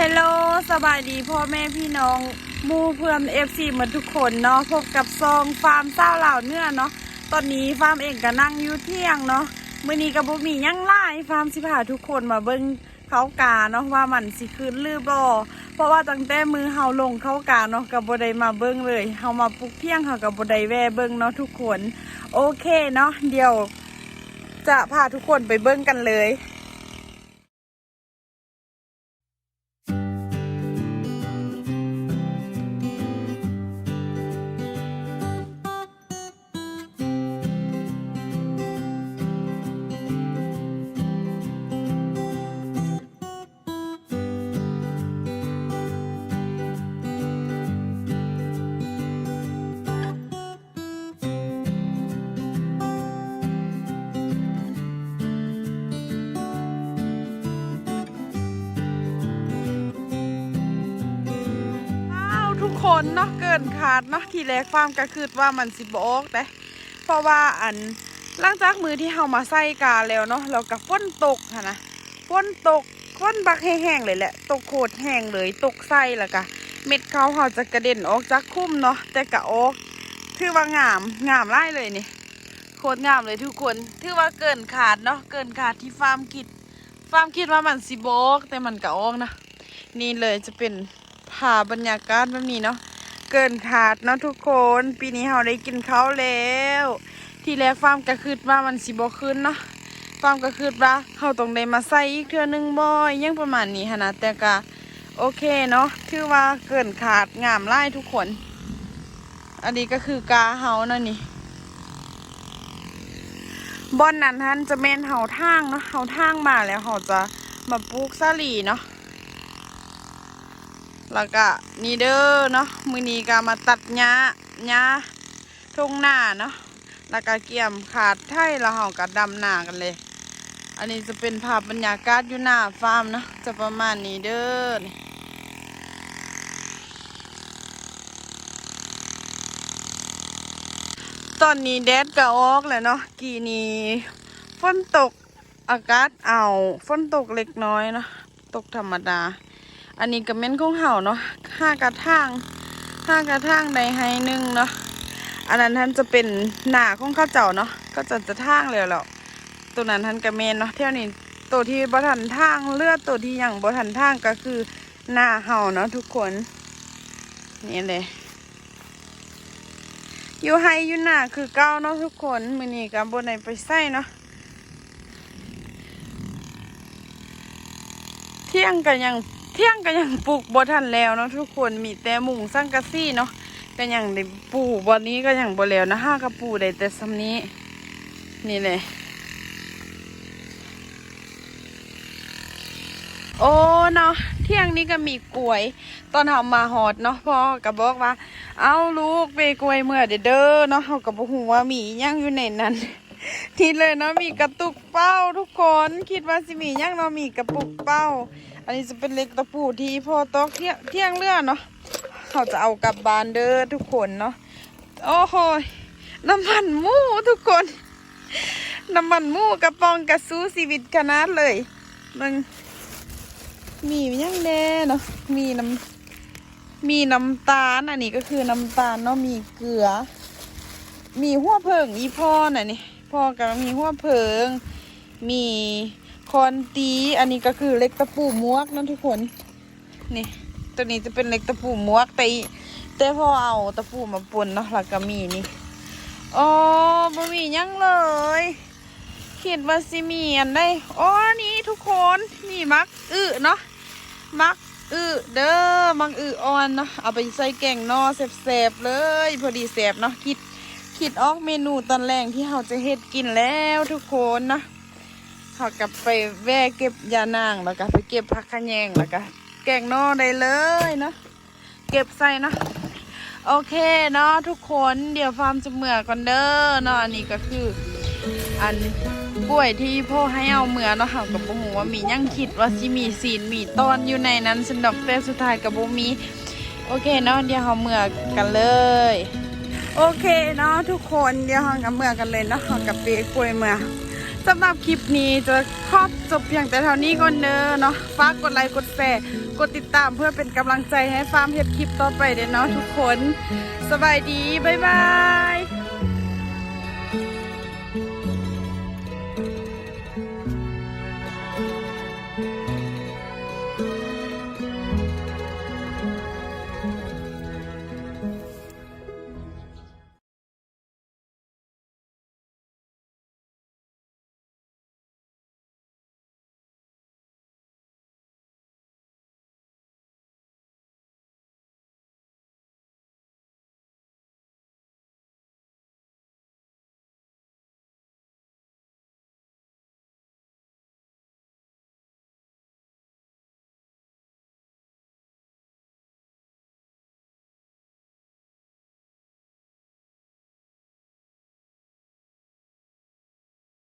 ฮลโหลสบายดีพ่อแม่พี่น้องมู่เพื่อนเอฟซีเหมือนทุกคนเนาะพบกับซองฟาร์มเศร้าเหล่าเนื้อเนาะตอนนี้ฟาร์มเองก็นั่งอยู่เที่ยงเนาะมือนี้กับบุมีหยังไล่ฟาร์มสิพาทุกคนมาเบิ่งเขากาเนาะว่ามันสิคืนลือบ่เพราะว่าตั้งแต่มือเฮาลงเข้ากาเนาะกับบ่ไดมาเบิ่งเลยเฮามาปลุกเที่ยงเฮากับบ่ไดแวะเบิ่งเนาะทุกคน โอเคเนาะเดี๋ยว จะพาทุกคนไปเบิ่งกันเลย คนเนาะเกินขาดเนาะทีแรกฟาร์มก็คือว่ามันสิบออกแต่เพราะว่าอันหลังจากมือที่เฮามาใส่กาแล้วเนาะแล้วก็ฝนตกค่ะนะฝนตกฝนบักแห้งๆเลยแหละ ตกโคตรแห้งเลยตกใส่ล้วก็เม็ดเขาเฮาจะกระเด็นออกจากคุ้มเนาะแต่ก็ออกถือว่างามงามไล่เลยนี่โคตรงามเลยทุกคนถือว่าเกินขาดเนาะเกินขาดที่ฟาร์มคิดฟาร์มคิดว่ามันสิบออกแต่มันก็ออกนะนี่เลยจะเป็น ภาบรรยากาศแบบนี้เนาะเกินขาดเนาะทุกคน ปีนี้เราได้กินข้าวแล้ว ที่แรกฟาร์มก็คืดว่ามันสิบ่ขึ้นเนาะฟาร์มก็คืดว่าเขาต้องได้มาใส่อีกเทื่อนึงบ่อยยังประมาณนี้หนนะแต่ก็โอเคเนาะถือว่าเกินขาดงามไล่ทุกคน อันนี้ก็คือกาเฮาเนาะนี่บอนนั้นท่านจะแม่นเฮาทางเนาะเฮาทางมาแล้วเขาจะมาปลูกซาลีเนาะ แล้วก็นี่เด้อเนาะมือนี้ก็มาตัดหญ้าหญ้าทุ่งหน้าเนาะแล้วก็เกี่ยมขาดไทยแล้วเราก็ดำหน้ากันเลย อันนี้จะเป็นภาพบรรยากาศอยู่หน้าฟาร์มเนาะจะประมาณนี้เด้อตอนนี้แดดก็ออกแล้วเนาะกี่นี้ฝนตกอากาศเอาฝนตกเล็กน้อยเนาะตกธรรมดา อันนี้ก็เม่นของเห่าเนาะห้ากระทางห้ากระทางใดให้หนึ่งเนาะอันนั้นท่านจะเป็นหน้าของข้าเจ้าเนาะก็จะจะทางแล้วแหล้วตัวนั้นท่านกระเมนเนาะเท่านี้ตัวที่บ่ทันทางเลือดตัวที่ยังบ่ทันทางก็คือหน้าเห่าเนาะทุกคนนี่เลยอยู่ไฮอยู่หน้าคือเก้าเนาะทุกคนมือนี้กับบนไหนไปใส่เนาะเที่ยงกันยัง เที่ยงกันยังปลูกบ่ทันแล้วเนาะทุกคนมีแต่มุงสังกะซี่เนาะก็ยังได้ปลูกวันนี้ก็ยังบ่แล้วนะห้ากระปูได้แต่ซ้ำนี้ นี่เลยโอ้เนาะเที่ยงนี้ก็มีกล้วย ตอนเฮามาหอดเนาะพ่อก็บอกว่า เอาลูกไปกล้วยเมื่อเด้อเด้อเนาะเฮาก็บ่ฮู้ว่ามีหยังอยู่ในนั้นทีเลยเนาะมีกระตุกเป้าทุกคนคิดว่าสิมีหยังเนาะมีกระปุกเป้า อันนี้จะเป็นเล็กตะปูที่พ่อตอกเที่ยงเที่ยงเรือเนาะเขาจะเอากลับบ้านเด้อทุกคนเนาะโอ้โหน้ำมันหมูทุกคนน้ำมันหมูกระปองกระสู้ชีวิตขนาดเลยมันมีหยังแน่เนาะมีน้ำมีน้ำตาลอันนี้ก็คือน้ำตาลเนาะมีเกลือ มีหัวเพิงอีพ่อน่ะนี่พ่อกับมีหัวเพิง มี คอนตีอันนี้ก็คือเล็กตะปูมวกนั่นทุกคนนี่ตัวนี้จะเป็นเล็กตะปูมวกแต่แต่พอเอาตะปูมาปนเนาะแล้วก็มีนี่อ๋อบะหมีหยังเลยคิดว่าสิมีอันได้อ๋อนี่ทุกคนมีมักอึเนาะมักอึเด้อมักอึอ่อนเนาะเอาไปใส่แกงนอแสบๆเลย พอดีแสบเนาะคิดคิดออกเมนูตอนแรกที่เราจะเฮ็ดกินแล้วทุกคนนะ เขากลับไปแวะเก็บยานางแล้วก็ไปเก็บผักขะแยงแล้วก็แกงนอได้เลยเนาะเก็บใส่เนาะโอเคเนาะทุกคนเดี๋ยวฟาร์มจะเมื่อก่อนเด้อเนาะอันนี้ก็คือ อันกล้วยที่พ่อให้เอาเมื่อเนาะเขากับบุหูว่ามียังคิดว่าสิมีศีลมีตอนอยู่ในนั้นสนดอกแต่สุดท้ายกับบุมีโอเคเนาะเดี๋ยวเราเมื่อกันเลยโอเคเนาะทุกคนเดี๋ยวเรากับเมือกันเลยเนาะกับเปีกล้วยเมือ สำหรับคลิปนี้จะครอบจบเพียงแต่เท่านี้ก่อนเนอะเนาะฝากกดไลค์กดแชร์กดติดตามเพื่อเป็นกำลังใจให้ฟาร์มเฮ็ดคลิปต่อไปเด้อเนาะทุกคน สบายดี บ๊ายบาย